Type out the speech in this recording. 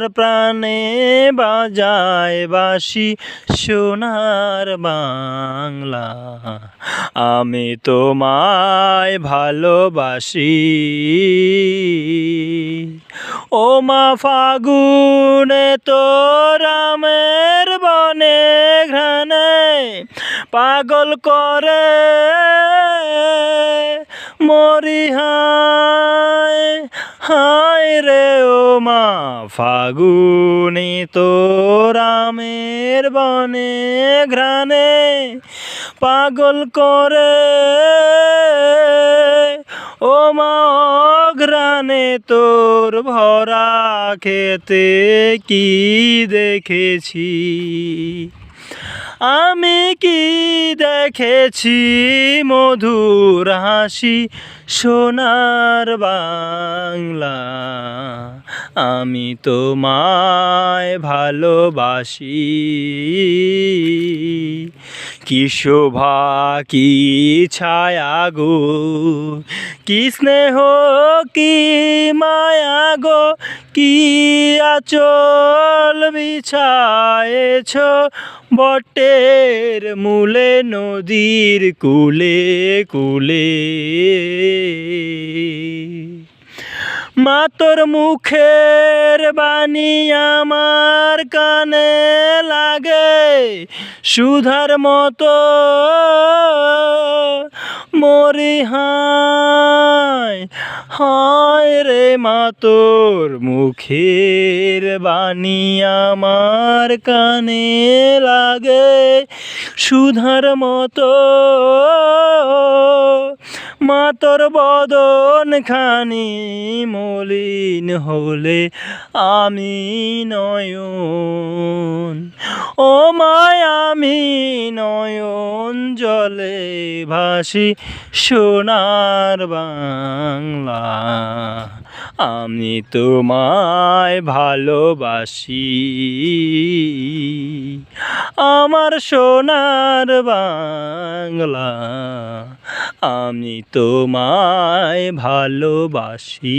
আমার প্রাণে বাজায় বাসি সোনার বাংলা। আমি তোমায় ভালোবাসি। ও মা ফাগুনে তোর আমের বনে ঘ্রানে পাগল করে মরি হায় হায় রে ও মা ফাগুনি তো রামের বনে ঘ্রাণে পাগল করে। ও মা অঘ্রাণে তোর ভরা খেতে কি দেখেছি? আমি কি দেখেছি মধুর হাসি সোনার বাংলা? আমি তোমায় ভালোবাসি। কি শোভা, কি ছায়া গো? কি স্নেহ কি মায়া গো? কি আচল বিছায়েছ? বটের মূলে, নদীর কুলে কুলে। মা তোর মুখের বাণী আমার কানে লাগে, সুধার মতো মরি হায় রে মা তোর মুখের বাণী আমার কানে লাগে, সুধার মতো। মা তোর বদন খানি মলিন হলে আমি আমি নয়ন জলে ভাসি সোনার বাংলা। আমি তোমায় ভালোবাসি। আমার সোনার বাংলা। আমি তোমায় ভালোবাসি।